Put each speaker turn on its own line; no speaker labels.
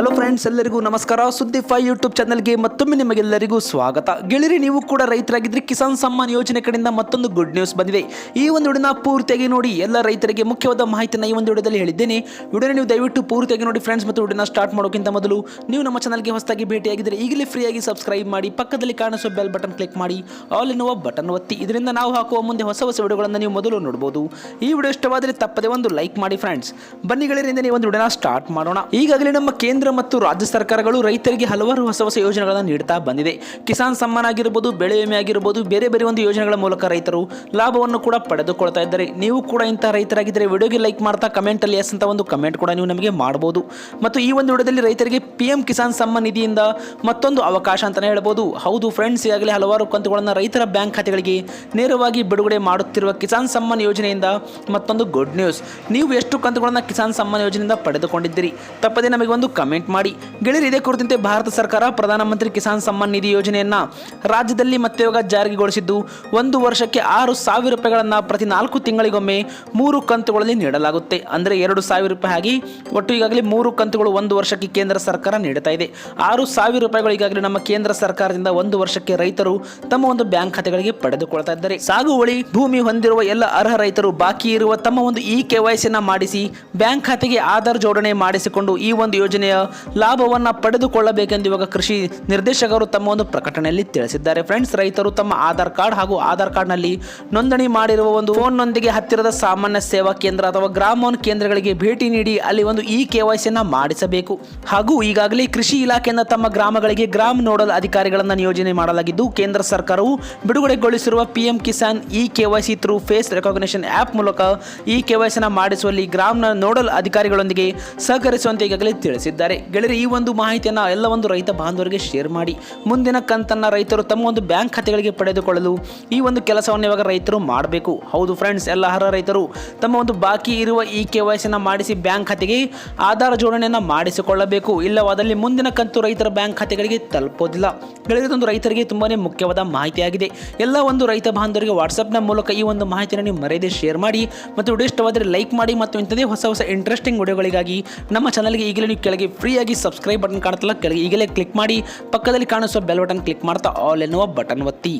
Hello friends ಎಲ್ಲರಿಗೂ ನಮಸ್ಕಾರ. ಸುದ್ದಿ ಫೈ ಯೂಟ್ಯೂಬ್ ಚಾನಲ್ಗೆ ಮತ್ತೊಮ್ಮೆ ನಿಮಗೆಲ್ಲರಿಗೂ ಸ್ವಾಗತ. ಗೆಳೆಯರಿ ನೀವು ಕೂಡ ರೈತರಾಗಿದ್ದರೆ ಕಿಸಾನ್ ಸಮ್ಮಾನ್ ಯೋಜನೆ ಕಡೆಯಿಂದ ಮತ್ತೊಂದು ಗುಡ್ ನ್ಯೂಸ್ ಬಂದಿದೆ. ಈ ಒಂದು ವಿಡಿಯೋನ ಪೂರ್ತಿಯಾಗಿ ನೋಡಿ, ಎಲ್ಲ ರೈತರಿಗೆ ಮುಖ್ಯವಾದ ಮಾಹಿತಿಯನ್ನು ಈ ಒಂದು ವಿಡಿಯೋದಲ್ಲಿ ಹೇಳಿದ್ದೇನೆ. ವಿಡಿಯೋನ ನೀವು ದಯವಿಟ್ಟು ಪೂರ್ತಿಯಾಗಿ ನೋಡಿ ಫ್ರೆಂಡ್ಸ್ ಮತ್ತು ವಿಡಿಯೋನ ಸ್ಟಾರ್ಟ್ ಮಾಡೋಕ್ಕಿಂತ ಮೊದಲು ನೀವು ನಮ್ಮ ಚಾನಲ್ಗೆ ಹೊಸದಾಗಿ ಭೇಟಿಯಾಗಿದ್ದರೆ ಈಗಲೇ ಫ್ರೀಯಾಗಿ ಸಬ್ಸ್ಕ್ರೈಬ್ ಮಾಡಿ, ಪಕ್ಕದಲ್ಲಿ ಕಾಣಿಸೋ ಬೆಲ್ ಬಟನ್ ಕ್ಲಿಕ್ ಮಾಡಿ ಆಲ್ ಎನ್ನುವ ಬಟನ್ ಒತ್ತಿ. ಇದರಿಂದ ನಾವು ಹಾಕುವ ಮುಂದೆ ಹೊಸ ಹೊಸ ವಿಡಿಯೋಗಳನ್ನು ನೀವು ಮೊದಲು ನೋಡಬಹುದು ಈ ವಿಡಿಯೋ ಇಷ್ಟವಾದರೆ ತಪ್ಪದೆ ಒಂದು ಲೈಕ್ ಮಾಡಿ ಫ್ರೆಂಡ್ಸ್ ಬನ್ನಿ ಗೆಳೆಯರಿಂದ ನೀವು ಒಂದು ವಿಡಿಯೋನ ಸ್ಟಾರ್ಟ್ ಮಾಡೋಣ. ಈಗಾಗಲೇ ನಮ್ಮ ಕೇಂದ್ರ ಮತ್ತು ರಾಜ್ಯ ಸರ್ಕಾರಗಳು ರೈತರಿಗೆ ಹಲವಾರು ಹೊಸ ಹೊಸ ಯೋಜನೆಗಳನ್ನು ನೀಡ್ತಾ ಬಂದಿದೆ. ಕಿಸಾನ್ ಸಮ್ಮಾನ್ ಆಗಿರ್ಬೋದು, ಬೆಳೆ ವಿಮೆ ಆಗಿರ್ಬೋದು, ಬೇರೆ ಬೇರೆ ಒಂದು ಯೋಜನೆಗಳ ಮೂಲಕ ರೈತರು ಲಾಭವನ್ನು ಕೂಡ ಪಡೆದುಕೊಳ್ತಾ ಇದ್ದಾರೆ. ನೀವು ಕೂಡ ಇಂಥ ರೈತರಾಗಿದ್ದರೆ ವಿಡಿಯೋಗೆ ಲೈಕ್ ಮಾಡ್ತಾ ಕಮೆಂಟಲ್ಲಿ ಎಸ್ ಅಂತ ಒಂದು ಕಮೆಂಟ್ ಕೂಡ ನೀವು ನಮಗೆ ಮಾಡ್ಬೋದು. ಮತ್ತು ಈ ಒಂದು ವಿಡಿಯೋದಲ್ಲಿ ರೈತರಿಗೆ ಪಿ ಎಂ ಕಿಸಾನ್ ಸಮ್ಮಾನ್ ನಿಧಿಯಿಂದ ಮತ್ತೊಂದು ಅವಕಾಶ ಅಂತಲೇ ಹೇಳ್ಬೋದು. ಹೌದು ಫ್ರೆಂಡ್ಸ್ ಈಗಾಗಲೇ ಹಲವಾರು ಕಂತುಗಳನ್ನು ರೈತರ ಬ್ಯಾಂಕ್ ಖಾತೆಗಳಿಗೆ ನೇರವಾಗಿ ಬಿಡುಗಡೆ ಮಾಡುತ್ತಿರುವ ಕಿಸಾನ್ ಸಮ್ಮಾನ್ ಯೋಜನೆಯಿಂದ ಮತ್ತೊಂದು ಗುಡ್ ನ್ಯೂಸ್ ನೀವು ಎಷ್ಟು ಕಂತುಗಳನ್ನು ಕಿಸಾನ್ ಸಮ್ಮಾನ್ ಯೋಜನೆಯಿಂದ ಪಡೆದುಕೊಂಡಿದ್ದೀರಿ? ತಪ್ಪದೆ ನಮಗೆ ಒಂದು ಕಮೆಂಟ್ ಮಾಡಿ. ಗೆಳೆಯರು, ಇದೇ ಕುರಿತಂತೆ ಭಾರತ ಸರ್ಕಾರ ಪ್ರಧಾನಮಂತ್ರಿ ಕಿಸಾನ್ ಸಮ್ಮಾನ್ ನಿಧಿ ಯೋಜನೆಯನ್ನ ರಾಜ್ಯದಲ್ಲಿ ಮತ್ತೆ ಜಾರಿಗೊಳಿಸಿದ್ದು, ಒಂದು ವರ್ಷಕ್ಕೆ ಆರು ಸಾವಿರ ರೂಪಾಯಿಗಳನ್ನು ಪ್ರತಿ ನಾಲ್ಕು ತಿಂಗಳಿಗೊಮ್ಮೆ ಮೂರು ಕಂತುಗಳಲ್ಲಿ ನೀಡಲಾಗುತ್ತೆ. ಅಂದರೆ ಎರಡು ಸಾವಿರ ರೂಪಾಯಿ ಆಗಿ ಒಟ್ಟು ಈಗಾಗಲೇ ಮೂರು ಕಂತುಗಳು ಒಂದು ವರ್ಷಕ್ಕೆ ಕೇಂದ್ರ ಸರ್ಕಾರ ನೀಡುತ್ತಾ ಇದೆ. ಆರು ಸಾವಿರ ರೂಪಾಯಿಗಳು ಈಗಾಗಲೇ ನಮ್ಮ ಕೇಂದ್ರ ಸರ್ಕಾರದಿಂದ ಒಂದು ವರ್ಷಕ್ಕೆ ರೈತರು ತಮ್ಮ ಒಂದು ಬ್ಯಾಂಕ್ ಖಾತೆಗಳಿಗೆ ಪಡೆದುಕೊಳ್ತಾ ಇದ್ದಾರೆ. ಸಾಗುವಳಿ, ಭೂಮಿ ಹೊಂದಿರುವ ಎಲ್ಲ ಅರ್ಹ ರೈತರು ಬಾಕಿ ಇರುವ ತಮ್ಮ ಒಂದು ಇ ಕೆ ಮಾಡಿಸಿ, ಬ್ಯಾಂಕ್ ಖಾತೆಗೆ ಆಧಾರ್ ಜೋಡಣೆ ಮಾಡಿಸಿಕೊಂಡು ಈ ಒಂದು ಯೋಜನೆಯ ಲಾಭವನ್ನ ಪಡೆದುಕೊಳ್ಳಬೇಕೆಂದು ಇವಾಗ ಕೃಷಿ ನಿರ್ದೇಶಕರು ತಮ್ಮ ಒಂದು ಪ್ರಕಟಣೆಯಲ್ಲಿ ತಿಳಿಸಿದ್ದಾರೆ. ಫ್ರೆಂಡ್ಸ್ ರೈತರು ತಮ್ಮ ಆಧಾರ್ ಕಾರ್ಡ್ ಹಾಗೂ ಆಧಾರ್ ಕಾರ್ಡ್ನಲ್ಲಿ ನೋಂದಣಿ ಮಾಡಿರುವ ಒಂದು ಫೋನ್ನೊಂದಿಗೆ ಹತ್ತಿರದ ಸಾಮಾನ್ಯ ಸೇವಾ ಕೇಂದ್ರ ಅಥವಾ ಗ್ರಾಮೋನ್ ಕೇಂದ್ರಗಳಿಗೆ ಭೇಟಿ ನೀಡಿ ಅಲ್ಲಿ ಒಂದು ಇ ಕೆ ಮಾಡಿಸಬೇಕು. ಹಾಗೂ ಈಗಾಗಲೇ ಕೃಷಿ ಇಲಾಖೆಯಿಂದ ತಮ್ಮ ಗ್ರಾಮಗಳಿಗೆ ಗ್ರಾಮ ನೋಡಲ್ ಅಧಿಕಾರಿಗಳನ್ನು ನಿಯೋಜನೆ ಮಾಡಲಾಗಿದ್ದು, ಕೇಂದ್ರ ಸರ್ಕಾರವು ಬಿಡುಗಡೆಗೊಳಿಸಿರುವ PM Kisan e K Y through face recognition app ಮೂಲಕ ಇ ಕೆ ಮಾಡಿಸುವಲ್ಲಿ ಗ್ರಾಮನ ನೋಡಲ್ ಅಧಿಕಾರಿಗಳೊಂದಿಗೆ ಸಹಕರಿಸುವಂತೆ ಈಗಾಗಲೇ ತಿಳಿಸಿದ್ದಾರೆ. ಗೆಳೆಯರು, ಈ ಒಂದು ಮಾಹಿತಿಯನ್ನು ಎಲ್ಲ ಒಂದು ರೈತ ಬಾಂಧವರಿಗೆ ಶೇರ್ ಮಾಡಿ. ಮುಂದಿನ ಕಂತನ್ನು ರೈತರು ತಮ್ಮ ಒಂದು ಬ್ಯಾಂಕ್ ಖಾತೆಗಳಿಗೆ ಪಡೆದುಕೊಳ್ಳಲು ಈ ಒಂದು ಕೆಲಸವನ್ನು ಇವಾಗ ರೈತರು ಮಾಡಬೇಕು. ಹೌದು ಫ್ರೆಂಡ್ಸ್ ಎಲ್ಲ ಅರ್ಹ ರೈತರು ತಮ್ಮ ಒಂದು ಬಾಕಿ ಇರುವ ಈ ಕೆ ಮಾಡಿಸಿ ಬ್ಯಾಂಕ್ ಖಾತೆಗೆ ಆಧಾರ್ ಜೋಡಣೆಯನ್ನು ಮಾಡಿಸಿಕೊಳ್ಳಬೇಕು. ಇಲ್ಲವಾದಲ್ಲಿ ಮುಂದಿನ ಕಂತು ರೈತರ ಬ್ಯಾಂಕ್ ಖಾತೆಗಳಿಗೆ ತಲುಪೋದಿಲ್ಲ. ಗೆಳೆಯರದೊಂದು ರೈತರಿಗೆ ತುಂಬಾನೇ ಮುಖ್ಯವಾದ ಮಾಹಿತಿಯಾಗಿದೆ. ಎಲ್ಲ ಒಂದು ರೈತ ಬಾಂಧವರಿಗೆ ವಾಟ್ಸಪ್ನ ಮೂಲಕ ಈ ಒಂದು ಮಾಹಿತಿಯನ್ನು ನೀವು ಮರೆಯದೆ ಶೇರ್ ಮಾಡಿ ಮತ್ತು ವಿಡಿಯೋ ಇಷ್ಟವಾದರೆ ಲೈಕ್ ಮಾಡಿ ಮತ್ತು ಇಂಥದೇ ಹೊಸ ಹೊಸ ಇಂಟ್ರೆಸ್ಟಿಂಗ್ ವಿಡಿಯೋಗಳಿಗಾಗಿ ನಮ್ಮ ಚಾನಲ್ಗೆ ಈಗಲೇ ನೀವು ಕೆಳಗೆ ಫ್ರೀಯಾಗಿ ಸಬ್ಸ್ಕ್ರೈಬ್ ಬಟನ್ ಕಾಣುತ್ತಲ್ಲ ಕೆಳಗೆ ಈಗಲೇ ಕ್ಲಿಕ್ ಮಾಡಿ, ಪಕ್ಕದಲ್ಲಿ ಕಾಣಿಸುವ ಬೆಲ್ ಬಟನ್ ಕ್ಲಿಕ್ ಮಾಡ್ತಾ ಆಲ್ ಎನ್ನುವ ಬಟನ್ ಒತ್ತಿ.